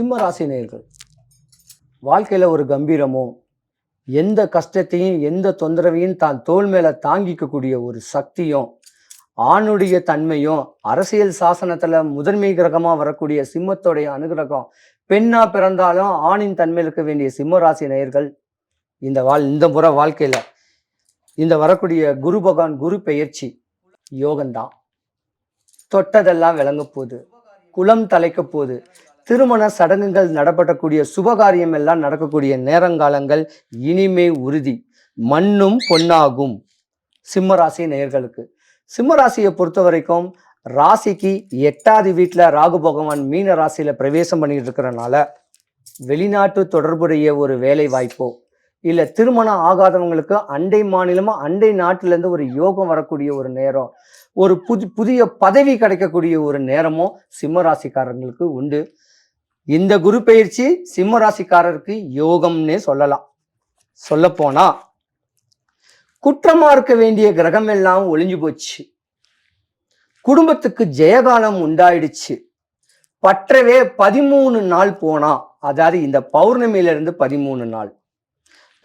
சிம்ம ராசி நேயர்கள் வாழ்க்கையில் ஒரு கம்பீரமோ எந்த கஷ்டத்தையும் எந்த தொந்தரவையும் தான் தோல் மேலே தாங்கிக்கக்கூடிய ஒரு சக்தியும் ஆணுடைய தன்மையும் அரசியல் சாசனத்தில் முதன்மை கிரகமாக வரக்கூடிய சிம்மத்தோடைய அனுகிரகம் பெண்ணாக பிறந்தாலும் ஆணின் தன்மையில் இருக்க வேண்டிய சிம்ம ராசி நேயர்கள் இந்த வாழ் இந்த முறை வாழ்க்கையில் இந்த வரக்கூடிய குரு பகவான் குரு பெயர்ச்சி யோகம்தான். தொட்டதெல்லாம் விளங்க போகுது. குலம் தலைக்க போகுது. திருமண சடங்குகள் நடப்படக்கூடிய சுபகாரியம் எல்லாம் நடக்கக்கூடிய நேரங்காலங்கள் இனிமே உறுதி. மண்ணும் பொன்னாகும். சிம்மராசி நேயர்களுக்கு. சிம்மராசியை பொறுத்த வரைக்கும் ராசிக்கு எட்டாவது வீட்டில் ராகு பகவான் மீன ராசியில் பிரவேசம் பண்ணிட்டு இருக்கிறனால வெளிநாட்டு தொடர்புடைய ஒரு வேலை வாய்ப்போ இல்லை திருமணம் ஆகாதவங்களுக்கு அண்டை மாநிலமோ அண்டை நாட்டிலேருந்து ஒரு யோகம் வரக்கூடிய ஒரு நேரம் ஒரு புது புதிய பதவி கிடைக்கக்கூடிய ஒரு நேரமும் சிம்மராசிக்காரங்களுக்கு உண்டு. இந்த குரு பயிற்சி சிம்ம ராசிக்காரருக்கு யோகம்னே சொல்லலாம். சொல்லப்போனா குற்றமா இருக்க வேண்டிய கிரகம் எல்லாம் ஒளிஞ்சு போச்சு. குடும்பத்துக்கு ஜெயகாலம் உண்டாயிடுச்சு. பற்றவே பதிமூணு நாள் போனா அதாவது இந்த பௌர்ணமியில இருந்து பதிமூணு நாள்.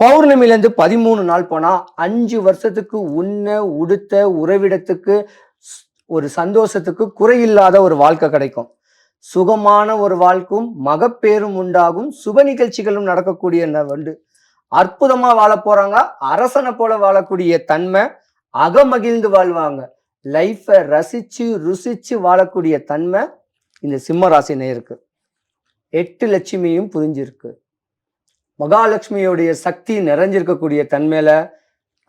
பௌர்ணமியிலேருந்து பதிமூணு நாள் போனா அஞ்சு வருஷத்துக்கு உண்ண உடுத்த உறவிடத்துக்கு ஸ்- ஒரு சந்தோஷத்துக்கு குறையில்லாத ஒரு வாழ்க்கை கிடைக்கும். சுகமான ஒரு வாழ்க்கும் மகப்பேரும் உண்டாகும் சுப நிகழ்ச்சிகளும் நடக்கக்கூடிய ந- வந்து அற்புதமா வாழ போறாங்க. அரசனை போல வாழக்கூடிய தன்மை அகமகிழ்ந்து வாழ்வாங்க. லைஃப்பை ரசிச்சு ருசிச்சு வாழக்கூடிய தன்மை இந்த சிம்ம ராசி நேருக்கு எட்டு லட்சுமியும் புரிஞ்சிருக்கு. மகாலட்சுமியோடைய சக்தி நிறைஞ்சிருக்கக்கூடிய தன்மையில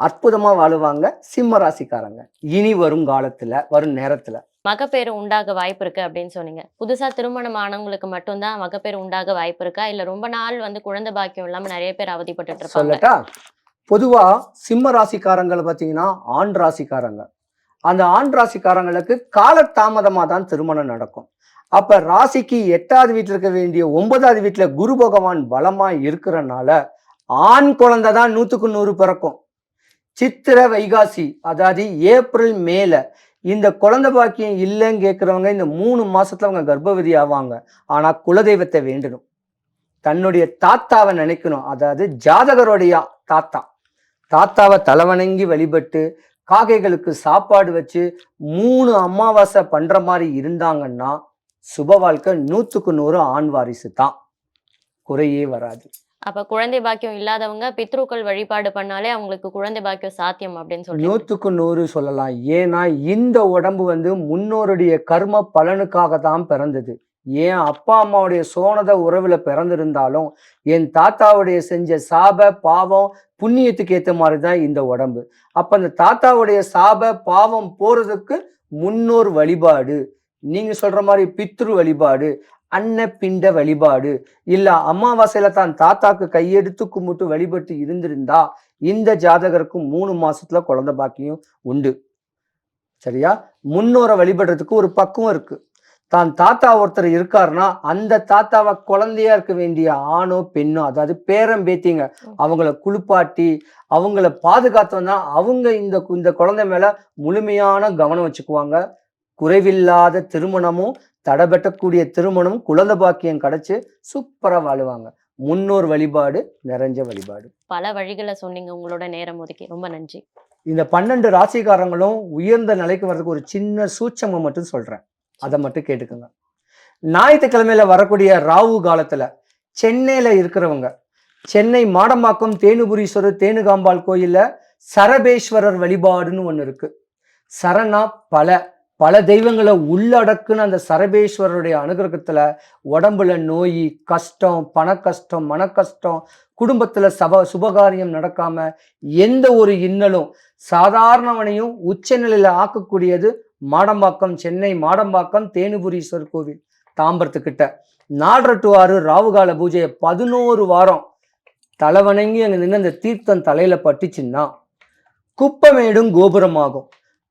அற்புதமா வாழுவாங்க சிம்ம ராசிக்காரங்க. இனி வரும் காலத்துல வரும் நேரத்துல. மகப்பேறு உண்டாக வாய்ப்பு இருக்கு அப்படின்னு சொன்னீங்க. புதுசா திருமணம் ஆனவங்களுக்கு மட்டும்தான் மகப்பேறு உண்டாக வாய்ப்பு இருக்கா? இல்ல ரொம்ப நாள் வந்து குழந்தை பாக்கியம் இல்லாம நிறைய பேர் அவதிப்பட்டு இருப்பாங்க? பொதுவாக பொதுவா சிம்ம ராசிக்காரங்களை பார்த்தீங்கன்னா ஆண் ராசிக்காரங்க. அந்த ஆண் ராசிக்காரங்களுக்கு காலதாமதமா தான் திருமணம் நடக்கும். அப்ப ராசிக்கு எட்டாவது வீட்டில் இருக்க வேண்டிய ஒன்பதாவது வீட்டுல குரு பகவான் பலமா இருக்கிறனால ஆண் குழந்தை தான் நூத்துக்கு நூறு பிறக்கும். சித்திர வைகாசி அதாவது ஏப்ரல் மேல இந்த குழந்தை பாக்கியம் இல்லைன்னு கேட்குறவங்க இந்த மூணு மாசத்துல அவங்க கர்ப்பவதி ஆவாங்க. ஆனா குலதெய்வத்தை வேண்டணும். தன்னுடைய தாத்தாவை நினைக்கணும். அதாவது ஜாதகருடைய தாத்தா. தாத்தாவை தலைவணங்கி வழிபட்டு காக்கைகளுக்கு சாப்பாடு வச்சு மூணு அமாவாசை பண்ற மாதிரி இருந்தாங்கன்னா சுப வாழ்க்கை நூத்துக்கு நூறு ஆண் வாரிசு தான். குறையே வராது. அப்ப குழந்தை பாக்கியம் இல்லாதவங்க பித்ருக்கள் வழிபாடு பண்ணாலே அவங்களுக்கு குழந்தை பாக்கியம் சாத்தியம் அப்படின்னு சொல்லி நூற்றுக்கு நூறு சொல்லலாம். ஏன்னா இந்த உடம்பு வந்து முன்னோருடைய கர்ம பலனுக்காக தான் பிறந்தது. ஏன் அப்பா அம்மாவுடைய சோனத உறவுல பிறந்திருந்தாலும் என் தாத்தாவுடைய செஞ்ச சாப பாவம் புண்ணியத்துக்கு ஏத்த மாதிரி தான் இந்த உடம்பு. அப்ப அந்த தாத்தாவுடைய சாப பாவம் போறதுக்கு முன்னோர் வழிபாடு. நீங்க சொல்ற மாதிரி பித்ரு வழிபாடு. அன்னப்பிண்ட வழிபாடு. இல்ல அமாவாசையில தான் தாத்தாக்கு கையெடுத்து கும்பிட்டு வழிபட்டு இருந்திருந்தா இந்த ஜாதகருக்கும் மூணு மாசத்துல குழந்தை பாக்கியம் உண்டு. சரியா? முன்னோரை வழிபடுறதுக்கு ஒரு பக்குவம் இருக்கு. தான் தாத்தா ஒருத்தர் இருக்காருன்னா அந்த தாத்தாவை குழந்தையா இருக்க வேண்டிய ஆணோ பெண்ணோ அதாவது பேரம் பேத்திங்க அவங்கள குளிப்பாட்டி அவங்கள பாதுகாத்தோம்னா அவங்க இந்த இந்த குழந்தை மேல முழுமையான கவனம் வச்சுக்குவாங்க. குறைவில்லாத திருமணமும் தடைபெட்டக்கூடிய திருமணம் குழந்தை பாக்கியம் கிடைச்சு சூப்பரா வாழுவாங்க. முன்னோர் வழிபாடு நிறைஞ்ச வழிபாடு. பல வழிகளை சொன்னீங்க. உங்களோட நேரம் ஒதுக்கி ரொம்ப நன்றி. இந்த பன்னெண்டு ராசிக்காரங்களும் உயர்ந்த நிலைக்கு வர்றதுக்கு ஒரு சின்ன சூட்சமம் மட்டும் சொல்றேன். அதை மட்டும் கேட்டுக்கோங்க. ஞாயிற்றுக்கிழமையில வரக்கூடிய ராகு காலத்துல சென்னையில இருக்கிறவங்க சென்னை மாடம்பாக்கம் தேனுபுரீஸ்வரர் தேனுகாம்பாள் கோயில்ல சரபேஸ்வரர் வழிபாடுன்னு ஒண்ணு இருக்கு. சரணா பல பல தெய்வங்களை உள்ளடக்குன்னு அந்த சரபேஸ்வரருடைய அனுகிரகத்தில் உடம்புல நோய் கஷ்டம் பண கஷ்டம் மன கஷ்டம் குடும்பத்தில் சப சுபகாரியம் நடக்காம எந்த ஒரு இன்னலும் சாதாரணவனையும் உச்சநிலையில் ஆக்கக்கூடியது மாடம்பாக்கம் சென்னை மாடம்பாக்கம் தேனுபுரீஸ்வர் கோவில் தாம்பரத்துக்கிட்ட. நாடரட்டு ஆறு ராவுகால பூஜையை பதினோரு வாரம் தலைவணங்கி அங்கே நின்று அந்த தீர்த்தம் தலையில் பட்டுச்சுன்னா குப்பமேடும் கோபுரமாகும்.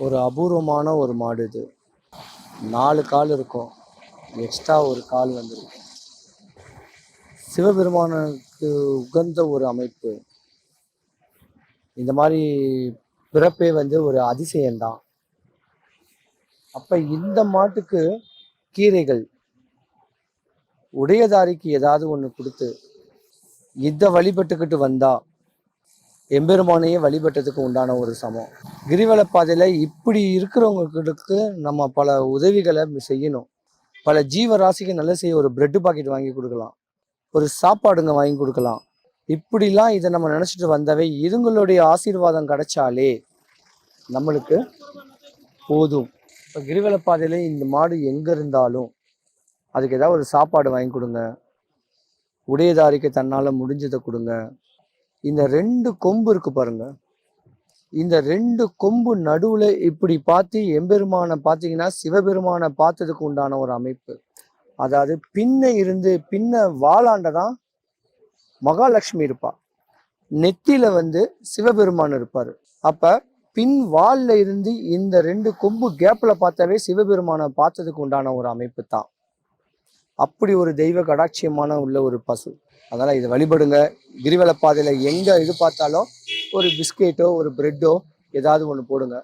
ஒரு அபூர்வமான ஒரு மாடு இது. நாலு கால் இருக்கும். எக்ஸ்ட்ரா ஒரு கால் வந்துருக்கு. சிவபெருமானுக்கு உகந்த ஒரு அமைப்பு. இந்த மாதிரி பிறப்பே வந்து ஒரு அதிசயம்தான். அப்போ இந்த மாட்டுக்கு கீரைகள். உடையதாரிக்கு ஏதாவது ஒன்று கொடுத்து இதை வழிபட்டுக்கிட்டு வந்தால் எம்பெருமானையே வழிபட்டதுக்கு உண்டான ஒரு சமம். கிரிவல பாதையில் இப்படி இருக்கிறவங்களுக்கு நம்ம பல உதவிகளை செய்யணும். பல ஜீவராசிக்கு நல்ல செய்ய ஒரு பிரெட்டு பாக்கெட் வாங்கி கொடுக்கலாம். ஒரு சாப்பாடுங்க வாங்கி கொடுக்கலாம். இப்படிலாம் இதை நம்ம நினச்சிட்டு வந்தவை இதுங்களுடைய ஆசீர்வாதம் கிடைச்சாலே நம்மளுக்கு போதும். இப்போ கிரிவல பாதையில் இந்த மாடு எங்கே இருந்தாலும் அதுக்கு ஏதாவது ஒரு சாப்பாடு வாங்கி கொடுங்க. உடையதாரிக்கு தன்னால் முடிஞ்சதை கொடுங்க. இந்த ரெண்டு கொம்பு இருக்கு பாருங்க. இந்த ரெண்டு கொம்பு நடுவுல இப்படி பார்த்து எம்பெருமானை பார்த்தீங்கன்னா சிவபெருமானை பார்த்ததுக்கு உண்டான ஒரு அமைப்பு. அதாவது பின்ன இருந்து பின்ன வாளாண்ட தான் மகாலட்சுமி இருப்பா. நெத்தியில வந்து சிவபெருமான் இருப்பாரு. அப்ப பின் வால்ல இருந்து இந்த ரெண்டு கொம்பு கேப்ல பார்த்தாவே சிவபெருமானை பார்த்ததுக்கு உண்டான ஒரு அமைப்பு தான். அப்படி ஒரு தெய்வ கடாட்சியமான உள்ள ஒரு பசு. அதனால் இதை வழிபடுங்க. கிரிவல பாதையில் எங்கே இது பார்த்தாலும் ஒரு பிஸ்கெட்டோ ஒரு பிரெட்டோ ஏதாவது ஒன்று போடுங்க.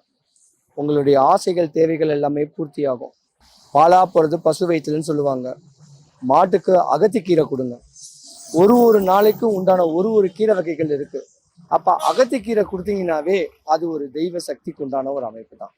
உங்களுடைய ஆசைகள் தேவைகள் எல்லாமே பூர்த்தியாகும். பாலா போகிறது பசு வயிற்றுலன்னு சொல்லுவாங்க. மாட்டுக்கு அகத்திக்கீரை கொடுங்க. ஒரு ஒரு நாளைக்கும் உண்டான ஒரு ஒரு கீரை வகைகள் இருக்குது அப்போ அகத்திக்கீரை கொடுத்தீங்கன்னாவே அது ஒரு தெய்வ சக்திக்கு உண்டான ஒரு அமைப்பு தான்.